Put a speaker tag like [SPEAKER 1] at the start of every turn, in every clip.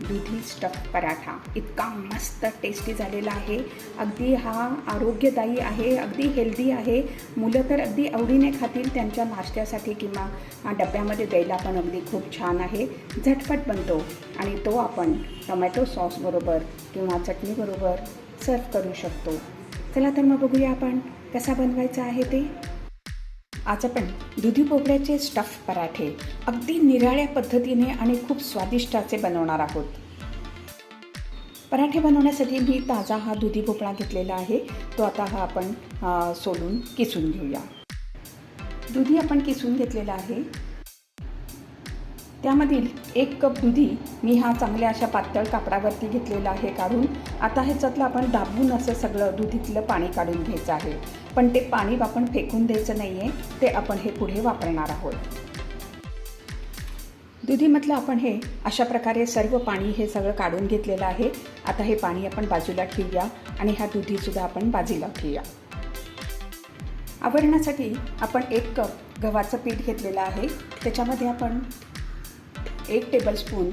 [SPEAKER 1] दुधी स्टफ पराठा. इतका मस्त टेस्टी झालेला आहे. अगदी हा आरोग्यदायी आहे अगदी हेल्दी आहे. मुलं तर अगदी आवडीने खातील त्यांच्या नाश्त्यासाठी किंवा डब्यामध्ये द्यायला पण अगदी खूप छान आहे. झटपट बनतो आणि तो आपण टोमॅटो सॉसबरोबर किंवा चटणीबरोबर सर्व करू शकतो. चला तर मग बघूया आपण कसा बनवायचा आहे ते. आज आपण दुधी भोपळ्याचे स्टफ पराठे अगदी निराळ्या पद्धतीने आणि खूप स्वादिष्ट असे बनवणार आहोत. पराठे बनवण्यासाठी मी ताजा हा दुधी भोपळा घेतलेला आहे. तो आता हा आपण सोलून किसून घेऊया. दुधी आपण किसून घेतलेला आहे. त्यामधील एक कप दुधी मी हा चांगल्या अशा पातळ कापडावरती घेतलेला आहे काढून. आता ह्याच्यातलं आपण दाबून असं सगळं दुधीतलं पाणी काढून घ्यायचं आहे. पण ते पाणी आपण फेकून द्यायचं नाही आहे ते आपण हे पुढे वापरणार आहोत. दुधीमधलं आपण हे अशा प्रकारे सर्व पाणी हे सगळं काढून घेतलेलं आहे. आता हे पाणी आपण बाजूला ठेवूया आणि ह्या दुधीसुद्धा आपण बाजूला ठेवूया आवरणासाठी आपण एक कप गव्हाचं पीठ घेतलेलं आहे. त्याच्यामध्ये आपण एक टेबलस्पून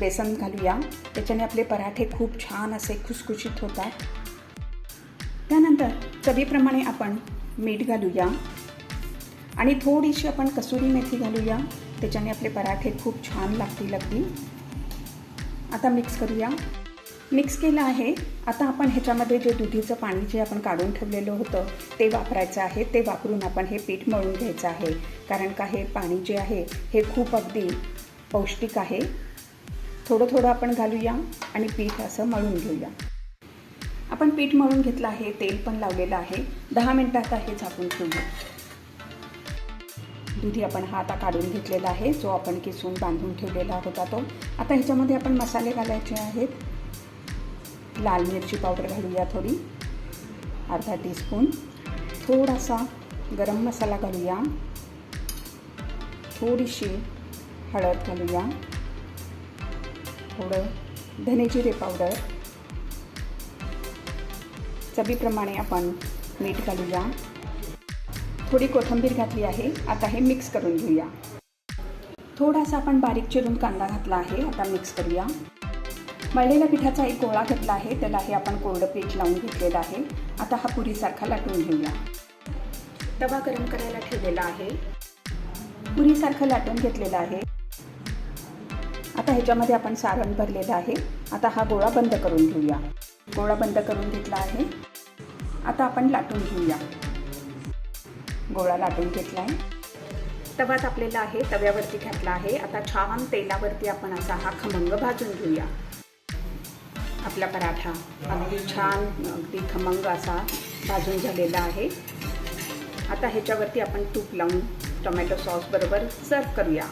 [SPEAKER 1] बेसन घालूया. त्याच्याने आपले पराठे खूप छान असे खुसखुशीत होतात. त्यानंतर चवीप्रमाणे आपण मीठ घालूया. आणि थोडीशी आपण कसुरी मेथी घालूया. त्याच्याने आपले पराठे खूप छान लागतील अगदी. आता मिक्स करूया. मिक्स केलं आहे. आता आपण ह्याच्यामध्ये जे दुधीचं पाणी जे आपण काढून ठेवलेलं होतं ते वापरायचं आहे. ते वापरून आपण हे पीठ मळून घ्यायचं आहे. कारण का हे पाणी जे आहे हे खूप अगदी पौष्टिक आहे. थोडं थोडं आपण घालूया आणि पीठ असं मळून घेऊया. आपण पीठ मळून घेतलं आहे तेल पण लावलेलं आहे. दहा मिनटात हे झाकून ठेवूया. दुधी आपण हा आता काढून घेतलेला आहे जो आपण किसून बांधून ठेवलेला होता तो. आता ह्याच्यामध्ये आपण मसाले घालायचे आहेत. लाल मिरची पावडर घालूया थोडी. अर्धा टीस्पून थोडासा गरम मसाला घालूया थोडीशी हळद घालूया थोडं धनेजिरे पावडर. चवीप्रमाणे आपण मीठ घालूया थोडी कोथिंबीर घातली आहे. आता हे मिक्स करून घेऊया. थोडासा आपण बारीक चिरून कांदा घातला आहे. आता मिक्स करूया. मळलेल्या पिठाचा एक गोळा घेतला आहे. त्याला हे आपण कोरडं पीठ लावून घेतलेलं आहे. आता हा पुरीसारखा लाटून घेऊया. तवा गरम करायला ठेवलेला आहे. पुरीसारखं लाटून घेतलेलं आहे. आता ह्याच्यामध्ये आपण सारण भरलेलं आहे. आता हा गोळा बंद करून घेऊया. गोळा बंद करून घेतला आहे. आता आपण लाटून घेऊया. गोळा लाटून घेतला आहे. तवा तापलेला आहे. तव्यावरती घातला आहे. आता छान तेलावरती आपण असा हा खमंग भाजून घेऊया. आपला पराठा. अगदी छान अगदी खमंग असा भाजून झालेला आहे. आता ह्याच्यावरती आपण तूप लावून टोमॅटो सॉसबरोबर सर्व करूया.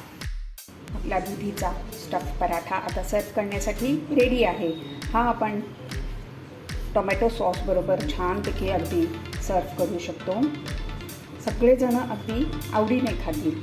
[SPEAKER 1] आपला दुधीचा स्टफ पराठा आता सर्व करण्यासाठी रेडी आहे. हा आपण टोमॅटो सॉसबरोबर छानपैकी अगदी सर्व करू शकतो. सगळेजणं अगदी आवडीने खातील.